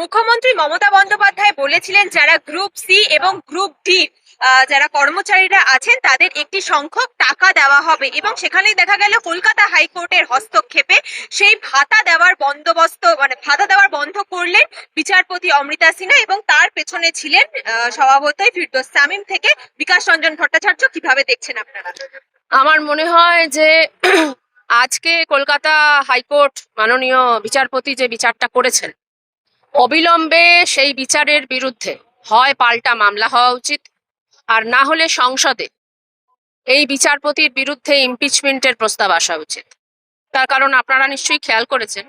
মুখ্যমন্ত্রী মমতা বন্দ্যোপাধ্যায় বলেছিলেন, যারা গ্রুপ সি এবং গ্রুপ ডি যারা কর্মচারীরা আছেন, তাদের একটি সংখ্যক টাকা দেওয়া হবে। এবং সেখানেই দেখা গেল, কলকাতা হাইকোর্টের হস্তক্ষেপে সেই ভাতা দেওয়ার বন্দোবস্ত মানে ভাতা দেওয়ার বন্ধ করলেন বিচারপতি অমৃতা সিনহা এবং তার পেছনে ছিলেন স্বভাবতই ফিরদোস সামিম থেকে বিকাশ রঞ্জন ভট্টাচার্য। কীভাবে দেখছেন আপনারা? আমার মনে হয় যে আজকে কলকাতা হাইকোর্ট মাননীয় বিচারপতি যে বিচারটা করেছেন অবিলম্বে সেই বিচারের বিরুদ্ধে হয় পাল্টা মামলা হওয়া উচিত। আর না হলে সংসদে এই বিচারপতির বিরুদ্ধে ইমপিচমেন্টের প্রস্তাব আসা উচিত। তার কারণ আপনারা নিশ্চয়ই খেয়াল করেছেন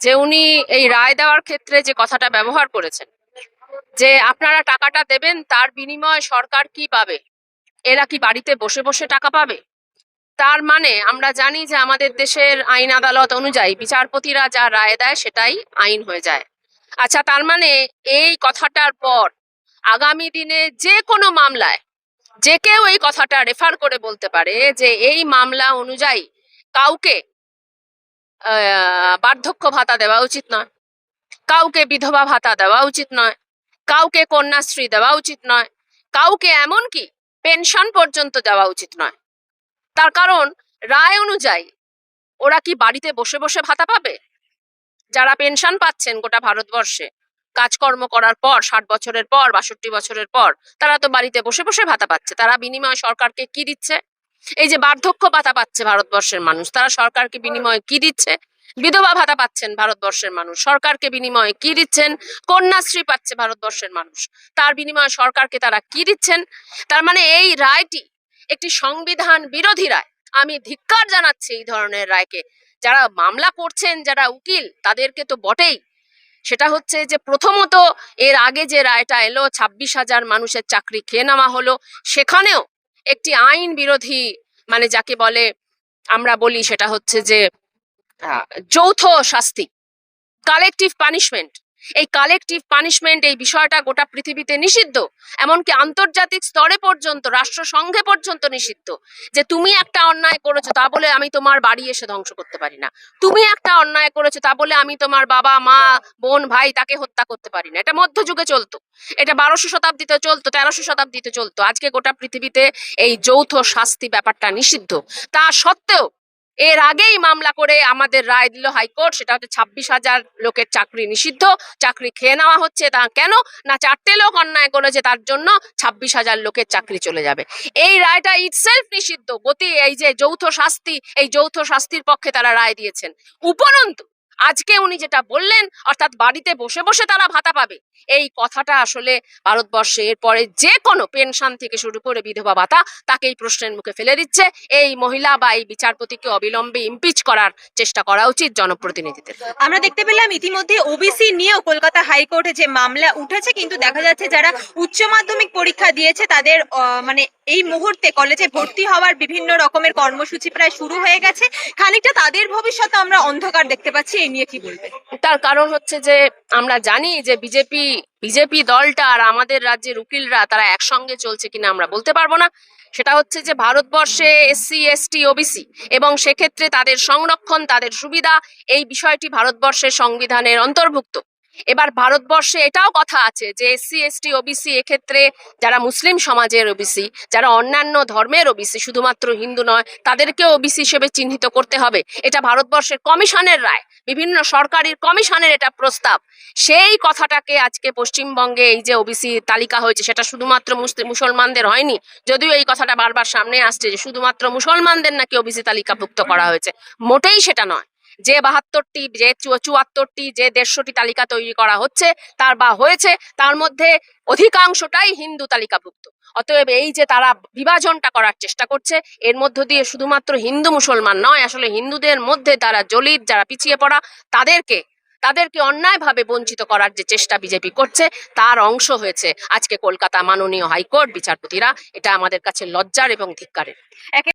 যে উনি এই রায় দেওয়ার ক্ষেত্রে যে কথাটা ব্যবহার করেছেন, যে আপনারা টাকাটা দেবেন, তার বিনিময়ে সরকার কি পাবে? এরা কি বাড়িতে বসে বসে টাকা পাবে? তার মানে আমরা জানি যে আমাদের দেশের আইন আদালত অনুযায়ী বিচারপতিরা যা রায় দেয় সেটাই আইন হয়ে যায়। আচ্ছা তার মানে এই কথাটার পর আগামী দিনে যে কোনো মামলায় যে কেউ এই কথাটা রেফার করে বলতে পারে যে এই মামলা অনুযায়ী কাউকে বার্ধক্য ভাতা দেওয়া উচিত নয়, কাউকে বিধবা ভাতা দেওয়া উচিত নয়, কাউকে কন্যাশ্রী দেওয়া উচিত নয়, কাউকে এমনকি পেনশন পর্যন্ত দেওয়া উচিত নয়। তার কারণ, রায় অনুযায়ী ওরা কি বাড়িতে বসে বসে ভাতা পাবে? যারা পেনশন পাচ্ছেন গোটা ভারতবর্ষে, কাজকর্ম করার পর, ষাট বছরের পর, বাষট্টি বছরের পর, তারা তো বাড়িতে বসে বসে ভাতা পাচ্ছে। তারা বিনিময় সরকারকে কি দিচ্ছে? এই যে বার্ধক্য ভাতা পাচ্ছে ভারতবর্ষের মানুষ, তারা সরকারকে বিনিময়ে কি দিচ্ছে? বিধবা ভাতা পাচ্ছেন ভারতবর্ষের মানুষ, সরকারকে বিনিময়ে কি দিচ্ছেন? কন্যাশ্রী পাচ্ছে ভারতবর্ষের মানুষ, তার বিনিময়ে সরকারকে তারা কি দিচ্ছেন? তার মানে এই রায়টি একটি সংবিধান বিরোধী রায়। আমি ধিক্কার জানাচ্ছি এই ধরনের রায়কে। যারা মামলা করছেন, যারা উকিল, তাদেরকে তো বটেই। সেটা হচ্ছে যে প্রথমত এর আগে যে রায়টা এলো, ছাব্বিশ হাজার মানুষের চাকরি খেয়ে নেওয়া হলো, সেখানেও একটি আইন বিরোধী মানে যাকে বলে, আমরা বলি সেটা হচ্ছে যে যৌথ শাস্তি কালেকটিভ পানিশমেন্ট এই কালেকটিভ পানিশমেন্ট এই বিষয়টা গোটা পৃথিবীতে নিষিদ্ধ। এমনকি আন্তর্জাতিক স্তরে পর্যন্ত, রাষ্ট্রসংঘে পর্যন্ত নিষিদ্ধ। যে তুমি একটা অন্যায় করেছ তা বলে আমি তোমার বাড়ি এসে ধ্বংস করতে পারি না। তুমি একটা অন্যায় করেছ তা বলে আমি তোমার বাবা, মা, বোন, ভাই তাকে হত্যা করতে পারি না। এটা মধ্যযুগে চলতো। এটা বারোশো শতাব্দীতে চলতো, তেরোশো শতাব্দীতে চলতো। আজকে গোটা পৃথিবীতে এই যৌথ শাস্তি ব্যাপারটা নিষিদ্ধ। তা সত্ত্বেও এর আগেই মামলা করে আমাদের রায় দিল হাইকোর্ট, সেটা হচ্ছে ছাব্বিশ হাজার লোকের চাকরি নিষিদ্ধ, চাকরি খেয়ে নেওয়া হচ্ছে, তা কেন? না চারটে লোক অন্যায় করেছে, তার জন্য ছাব্বিশ হাজার লোকের চাকরি চলে যাবে। এই রায়টা ইটসেলফ নিষিদ্ধ, গতি, এই যে যৌথ শাস্তি, এই যৌথ শাস্তির পক্ষে তারা রায় দিয়েছেন। উপরন্তু আজকে উনি যেটা বললেন, অর্থাৎ বাড়িতে বসে বসে তারা ভাতা পাবে। এই কথাটা আসলে ভারতবর্ষে এরপরে যে কোনো পেনশন থেকে শুরু করে বিধবা ভাতা তাকে এই প্রশ্নের মুখে ফেলে দিচ্ছে। এই মহিলা বা এই বিচারপতিকে অবিলম্বে ইমপিচ করার চেষ্টা করা উচিত জনপ্রতিনিধিদের। আমরা দেখতে পেলাম ইতিমধ্যে ওবিসি নিয়েও কলকাতা হাইকোর্টে যে মামলা উঠেছে, কিন্তু দেখা যাচ্ছে যারা উচ্চ মাধ্যমিক পরীক্ষা দিয়েছে, তাদের মানে এই মুহূর্তে কলেজে ভর্তি হওয়ার বিভিন্ন রকমের কর্মসূচি প্রায় শুরু হয়ে গেছে। খানিকটা তাদের ভবিষ্যতে আমরা অন্ধকার দেখতে পাচ্ছি। এই নিয়ে কি বলবেন তার কারণ হচ্ছে যে, আমরা জানি যে বিজেপি বিজেপি দলটা আর আমাদের রাজ্যের উকিলরা তারা একসঙ্গে চলছে কিনা আমরা বলতে পারব না। সেটা হচ্ছে যে ভারতবর্ষে এসসি এসটি ওবিসি এবং সেক্ষেত্রে তাদের সংরক্ষণ, তাদের সুবিধা, এই বিষয়টি ভারতবর্ষের সংবিধানের অন্তর্ভুক্ত। এবার ভারতবর্ষে এটাও কথা আছে যে এসসি এসটি ওবিসি এক্ষেত্রে যারা মুসলিম সমাজের ওবিসি যারা অন্যান্য ধর্মের ওবিসি শুধুমাত্র হিন্দু নয়, তাদেরকেও ওবিসি হিসেবে চিহ্নিত করতে হবে। এটা ভারতবর্ষের কমিশনের রায়। বিভিন্ন সরকারের কমিশনের এটা প্রস্তাব। সেই কথাটাকে আজকে পশ্চিমবঙ্গে এই যে ওবিসি তালিকা হয়েছে, সেটা শুধুমাত্র মুসলিম মুসলমানদের হয়নি, যদিও এই কথাটা বারবার সামনে আসছে যে শুধুমাত্র মুসলমানদের নাকি ওবিসি তালিকাভুক্ত করা হয়েছে। মোটেই সেটা নয়। যে বাহাত্তরটি, যে চুয়াত্তরটি, যে দেড়শোটি তালিকা তৈরি করা হচ্ছে, তার বা হয়েছে, তার মধ্যে অধিকাংশটাই হিন্দু তালিকাভুক্ত। অতএব এই যে তারা বিভাজনটা করার চেষ্টা করছে, এর মধ্য দিয়ে শুধুমাত্র হিন্দু মুসলমান নয়, আসলে হিন্দুদের মধ্যে তারা জলিত, যারা পিছিয়ে পড়া, তাদেরকে তাদেরকে অন্যায়ভাবে বঞ্চিত করার যে চেষ্টা বিজেপি করছে, তার অংশ হয়েছে আজকে কলকাতা মাননীয় হাইকোর্ট বিচারপতিরা। এটা আমাদের কাছে লজ্জার এবং ধিক্কারের।